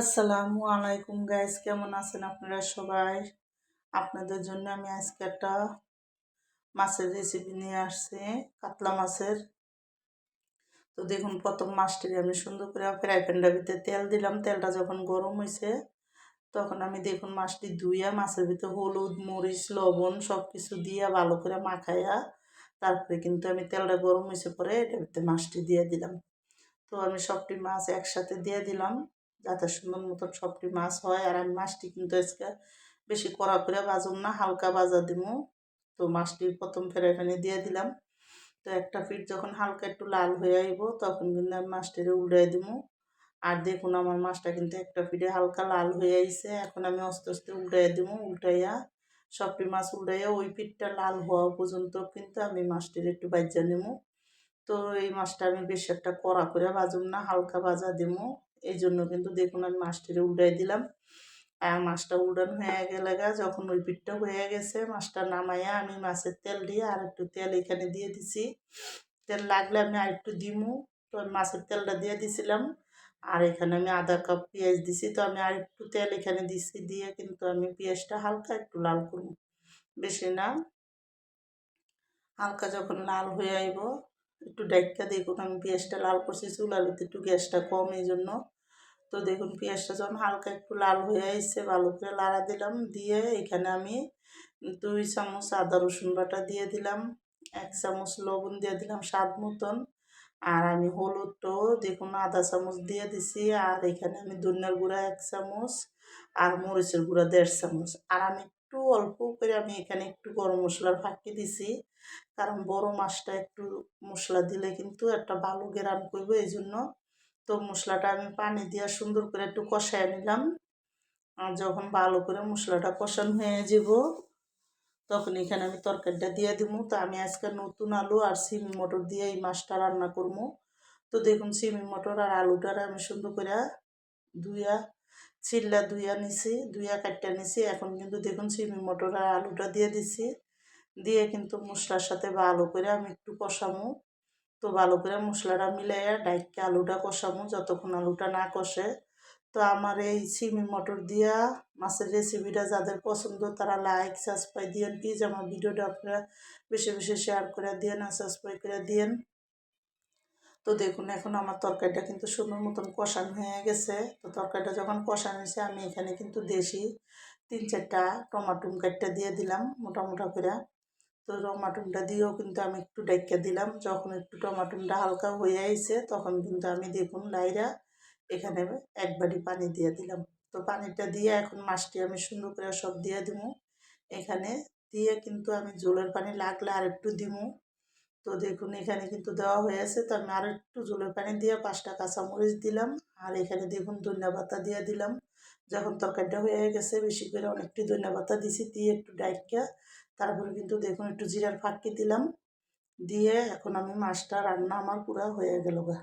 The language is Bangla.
আসসালামু আলাইকুম গাইস কেমন আছেন আপনারা সবাই? আপনাদের জন্য আমি আজকে একটা মাছের রেসিপি নিয়ে আসছি, কাতলা মাছের। তো দেখুন, প্রথম মাছটিকে আমি সুন্দর করে ফ্রাই প্যানটার ভিতরে তেল দিলাম। তেলটা যখন গরম হয়েছে তখন আমি দেখুন মাছটি ধুইয়া, মাছের ভিতরে হলুদ, মরিচ, লবণ সব কিছু দিয়া ভালো করে মাখাইয়া, তারপরে কিন্তু আমি তেলটা গরম হয়েছে পরে এটার ভিতরে মাছটি দিয়ে দিলাম। তো আমি সবটি মাছ একসাথে দিয়ে দিলাম। যাতে সুন্দর মতন সবটি মাছ হয় আর আমি মাছটি কিন্তু আজকে বেশি কড়া করে বাজুম না, হালকা বাজা দিব তো মাছটি প্রথম ফেরাই ফেনে দিয়ে দিলাম। তো একটা ফিট যখন হালকা একটু লাল হয়ে আইব, তখন কিন্তু আমি মাছটিরে উল্টাই দিব আর দেখুন আমার মাছটা কিন্তু একটা ফিটে হালকা লাল হয়ে আইছে, এখন আমি আস্তে আস্তে উল্টাই দিব উল্টাইয়া সবটি মাছ উল্টাইয়া ওই পিঠটা লাল হওয়া পর্যন্ত কিন্তু আমি মাছটির একটু বাজ্যা নেব তো এই মাছটা আমি বেশি একটা কড়া করে বাজুম না, হালকা বাজা দিব এই জন্য কিন্তু দেখুন আমি মাছটিরে উল্টাই দিলাম। আর মাছটা উল্টানো হয়ে গেলে গা, যখন ওই পিঠটা হয়ে গেছে, মাছটা নামাইয়া আমি মাছের তেল দিয়ে আর একটু তেল এখানে দিয়ে দিছি। তেল লাগলে আমি আর একটু দিমু, তো মাছের তেলটা দিয়ে দিছিলাম। আর এখানে আমি আধা কাপ পেঁয়াজ দিছি, তো আমি আর একটু তেল এখানে দিছি, দিয়ে কিন্তু আমি পেঁয়াজটা হালকা একটু লাল করব। বেশি না। হালকা যখন লাল হয়ে আইব, একটু ডাইকা দেখুন, আমি পেঁয়াজটা লাল করছি, চুলার ভিতরে একটু গ্যাসটা কম এই জন্য তো দেখুন, পেঁয়াজটা যখন হালকা একটু লাল হয়ে আসছে, ভালো করে লাড়া দিলাম, দিয়ে এখানে আমি দুই চামচ আদা রসুন বাটা দিয়ে দিলাম, এক চামচ লবণ দিয়ে দিলাম স্বাদ মতন, আর আমি হলুদটাও দেখুন আধা চামচ দিয়ে দিছি, আর এখানে আমি ধনিয়ার গুঁড়া এক চামচ, আর মরিচের গুঁড়া দেড় চামচ, আর আমি একটু অল্প করে আমি এখানে একটু গরম মশলার ফাঁকি দিছি, কারণ বড় মাছটা একটু মশলা দিলে কিন্তু একটা ভালো গেরান করবে এই জন্য তো মশলাটা আমি পানি দিয়ে সুন্দর করে একটু কষায় নিলাম। আর যখন ভালো করে মশলাটা কষানো হয়ে যাব, তখন এখানে আমি তরকারিটা দিয়ে দিব। তো আমি আজকে নতুন আলু আর সিমি মটর দিয়ে এই মাছটা রান্না করব। তো দেখুন সিমি মটর আর আলুটার আমি সুন্দর করে ধুইয়া চিল্লা ধুইয়া নিছি, ধুইয়া কাটটা নিছি। এখন কিন্তু দেখুন সিমি মটর আর আলুটা দিয়ে দিছি। দিয়ে কিন্তু মশলার সাথে ভালো করে আমি একটু কষামো তো ভালো করে মশলাটা মিলাইয়া ডাইককে আলুটা কষামো যতক্ষণ আলুটা না কষে। তো আমার এই সিমি মটর দিয়া মাছের রেসিপিটা যাদের পছন্দ তারা লাইক সাবস্ক্রাইব দিয়েন। প্লিজ আমার ভিডিওটা আপনারা বেশি বেশি শেয়ার করে দিয়েন আর সাবস্ক্রাইব করে দিয়েন। তো দেখুন, এখন আমার তরকারিটা কিন্তু সুন্দর মতন কষানো হয়ে গেছে। তো তরকারিটা যখন কষানো হয়েছে, আমি এখানে কিন্তু দেশি তিন চারটা টমাটুম কাটটা দিয়ে দিলাম মোটা করে। তো টমাটোমটা দিয়েও কিন্তু আমি একটু ডাইকা দিলাম। যখন একটু টমাটোমটা হালকা হয়ে আইছে, তখন কিন্তু আমি দেখুন লাইরা এখানে এক বাটি পানি দিয়ে দিলাম। তো পানিটা দিয়ে এখন মাছটি আমি সুন্দর করে সব দিয়ে দিব এখানে দিয়ে কিন্তু আমি জলের পানি লাগলে আর একটু দিব তো দেখুন এখানে কিন্তু দেওয়া হয়েছে তো আমি আর একটু জলের পানি দিয়ে পাঁচটা কাঁচামরিচ দিলাম। আর এখানে দেখুন ধনিয়া পাতা দিয়ে দিলাম। যখন তরকারিটা হয়ে গেছে, বেশি করে অনেকটি ধনিয়া পাতা দিছি, দিয়ে একটু ডাইকা তারপরে কিন্তু দেখুন একটু জিরার ফাঁকি দিলাম। দিয়ে এখন আমি মাছটা, রান্না আমার পুরা হয়ে গেল গা।